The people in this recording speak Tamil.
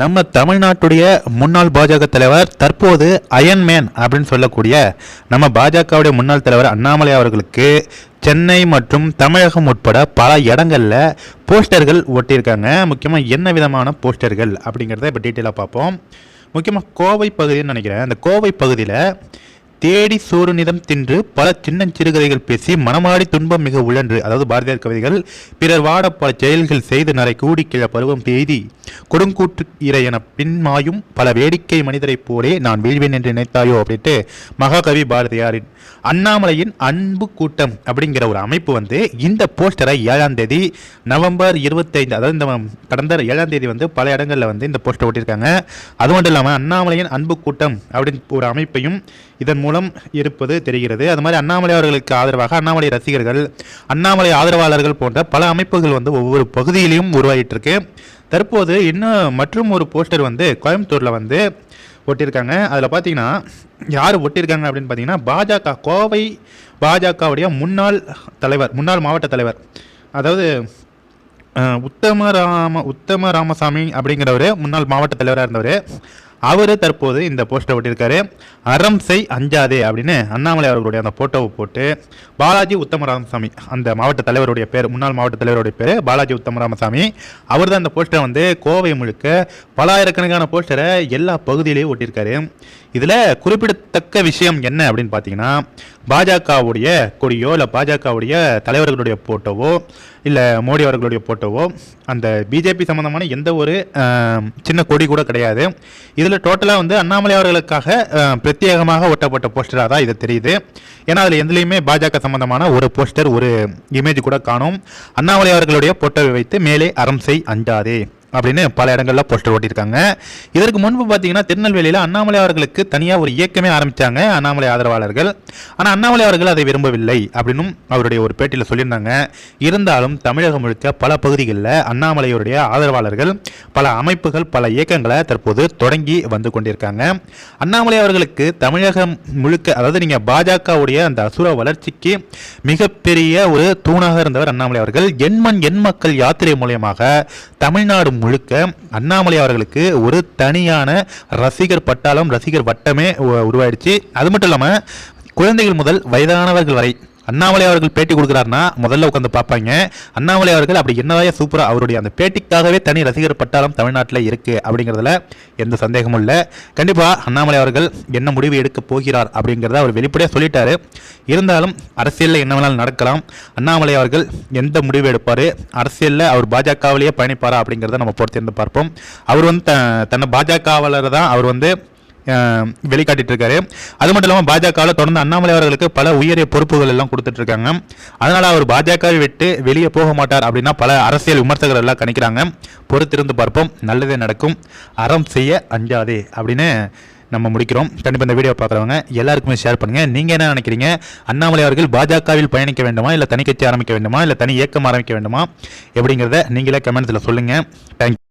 நம்ம தமிழ்நாட்டுடைய முன்னாள் பாஜக தலைவர் தற்போது அயன்மேன் அப்படின்னு சொல்லக்கூடிய நம்ம பாஜகவுடைய முன்னாள் தலைவர் அண்ணாமலை அவர்களுக்கு சென்னை மற்றும் தமிழகம் உட்பட பல இடங்களில் போஸ்டர்கள் ஒட்டியிருக்காங்க. முக்கியமாக என்ன விதமான போஸ்டர்கள் அப்படிங்கிறத இப்போ டீட்டெயிலாக பார்ப்போம். முக்கியமாக கோவை பகுதின்னு நினைக்கிறேன். அந்த கோவை பகுதியில் தேடி சோறு நிதம் தின்று பல சின்னஞ்சிறுகதைகள் பேசி மனமாடி துன்பம் மிக உழன்று. அதாவது பாரதியார் கவிதைகள் பிறர் வாட பல செயல்கள் செய்து நரை கூடி கிழ பருவம் பெய்தி. கொடுங்கூற்று இறை என பின்மாயும் பல வேடிக்கை மனிதரைப் போலே நான் வீழ்வேன் என்று நினைத்தாயோ? அப்படின்ட்டு மகாகவி பாரதியாரின் அண்ணாமலையின் அன்பு கூட்டம் அப்படிங்கிற ஒரு அமைப்பு வந்து இந்த போஸ்டரை ஏழாம் தேதி நவம்பர் இருபத்தைந்து அதாவது இந்த கடந்த ஏழாம் தேதி வந்து பல இடங்களில் வந்து இந்த போஸ்டர் ஓட்டியிருக்காங்க அது மட்டும் இல்லாமல் அண்ணாமலையின் அன்பு கூட்டம் அப்படின்னு ஒரு அமைப்பையும் இதன் மூலம் இருப்பது தெரிகிறது. அது மாதிரி அண்ணாமலை அவர்களுக்கு ஆதரவாக அண்ணாமலை ரசிகர்கள் அண்ணாமலை ஆதரவாளர்கள் போன்ற பல அமைப்புகள் வந்து ஒவ்வொரு பகுதியிலையும் உருவாகிட்டு இருக்கு தற்போது இன்னும் மற்றும் ஒரு போஸ்டர் வந்து கோயம்புத்தூரில் வந்து ஒட்டியிருக்காங்க. அதில் பார்த்தீங்கன்னா யார் ஒட்டியிருக்காங்க அப்படின்னு பார்த்தீங்கன்னா பாஜக கோவை பாஜகவுடைய முன்னாள் தலைவர் முன்னாள் மாவட்ட தலைவர். அதாவது உத்தம ராம உத்தம ராமசாமி அப்படிங்கிறவர் முன்னாள் மாவட்ட தலைவராக இருந்தவர். அவர் தற்போது இந்த போஸ்டர் ஒட்டியிருக்காரு அறம் செய் அஞ்சாதே அப்படின்னு அண்ணாமலை அவர்களுடைய அந்த போட்டோவை போட்டு பாலாஜி உத்தமராமசாமி அந்த மாவட்ட தலைவருடைய பேர் முன்னாள் மாவட்ட தலைவருடைய பேர் பாலாஜி உத்தமராமசாமி. அவர் தான் அந்த போஸ்டரை வந்து கோவை முழுக்க பலாயிரக்கணக்கான போஸ்டரை எல்லா பகுதியிலையும் ஒட்டியிருக்காரு. இதில் குறிப்பிடத்தக்க விஷயம் என்ன அப்படின்னு பார்த்தீங்கன்னா பாஜகவுடைய கொடியோ இல்லை பாஜகவுடைய தலைவர்களுடைய போட்டோவோ இல்லை மோடி அவர்களுடைய போட்டோவோ அந்த பிஜேபி சம்மந்தமான எந்த ஒரு சின்ன கொடி கூட கிடையாது. இதில் டோட்டலாக வந்து அண்ணாமலை அவர்களுக்காக பிரத்யேகமாக ஒட்டப்பட்ட போஸ்டராக தான் இது தெரியுது. ஏன்னா அதில் எதுலேயுமே பாஜக சம்மந்தமான ஒரு போஸ்டர் ஒரு இமேஜ் கூட காணும். அண்ணாமலை அவர்களுடைய போட்டோவை வைத்து மேலே அறம் செய் அஞ்சாதே. அப்படின்னு பல இடங்களில் போஸ்டர் ஓட்டியிருக்காங்க. இதற்கு முன்பு பார்த்தீங்கன்னா திருநெல்வேலியில் அண்ணாமலை அவர்களுக்கு தனியாக ஒரு இயக்கமே ஆரம்பித்தாங்க அண்ணாமலை ஆதரவாளர்கள். ஆனால் அண்ணாமலை அவர்கள் அதை விரும்பவில்லை அப்படின்னும் அவருடைய ஒரு பேட்டியில் சொல்லியிருந்தாங்க. இருந்தாலும் தமிழகம் முழுக்க பல பகுதிகளில் அண்ணாமலையுடைய ஆதரவாளர்கள் பல அமைப்புகள் பல இயக்கங்களை தற்போது தொடங்கி வந்து கொண்டிருக்காங்க. அண்ணாமலை அவர்களுக்கு தமிழகம் முழுக்க அதாவது நீங்கள் பாஜகவுடைய அந்த அசுர வளர்ச்சிக்கு மிகப்பெரிய ஒரு தூணாக இருந்தவர் அண்ணாமலை அவர்கள். எண்மண் எண் மக்கள் யாத்திரை மூலியமாக தமிழ்நாடு முழுக்க அண்ணாமலை அவர்களுக்கு ஒரு தனியான ரசிகர் பட்டாளம் ரசிகர் வட்டமே உ- உருவாயிடுச்சு. அது மட்டும் இல்லாமல் குழந்தைகள் முதல் வயதானவர்கள் வரை அண்ணாமலை அவர்கள் பேட்டி கொடுக்குறாருன்னா முதல்ல உட்காந்து பார்ப்பாங்க. அண்ணாமலை அவர்கள் அப்படி என்னதான் சூப்பராக அவருடைய அந்த பேட்டிக்காகவே தனி ரசிகர் பட்டாளம் தமிழ்நாட்டில் இருக்குது அப்படிங்கிறதுல எந்த சந்தேகமும் இல்லை. கண்டிப்பாக அண்ணாமலை அவர்கள் என்ன முடிவு எடுக்க போகிறார் அப்படிங்கிறத அவர் வெளிப்படையாக சொல்லிட்டாரு. இருந்தாலும் அரசியலில் என்ன வேணாலும் நடக்கலாம். அண்ணாமலை அவர்கள் எந்த முடிவு எடுப்பார்? அரசியலில் அவர் பாஜகவிலேயே பயணிப்பாரா அப்படிங்கிறத நம்ம பொறுத்திருந்து பார்ப்போம். அவர் வந்து த- தன்னை பாஜகவாளர் தான். அவர் வந்து வெளிக்காட்டிட்டு இருக்காரு அது மட்டும் இல்லாமல் பாஜகவில் தொடர்ந்து அண்ணாமலை அவர்களுக்கு பல உயரிய பொறுப்புகள் எல்லாம் கொடுத்துட்டு இருக்காங்க அதனால அவர் பாஜகவை விட்டு வெளியே போக மாட்டார் அப்படின்னா பல அரசியல் விமர்சகர்கள் எல்லாம் கணிக்கிறாங்க. பொறுத்திருந்து பார்ப்போம். நல்லதே நடக்கும். அறம் செய்ய அஞ்சாதே அப்படின்னு நம்ம முடிக்கிறோம். கண்டிப்பாக இந்த வீடியோ பார்க்குறவங்க எல்லாருக்குமே ஷேர் பண்ணுங்கள் நீங்கள் என்ன நினைக்கிறீங்க? அண்ணாமலை அவர்கள் பாஜகவில் பயணிக்க வேண்டுமா? இல்லை தனி கட்சி ஆரம்பிக்க வேண்டுமா? இல்லை தனி இயக்கம் ஆரம்பிக்க வேண்டுமா? எப்படிங்கிறத நீங்களே கமெண்ட்ஸில் சொல்லுங்கள் தேங்க்யூ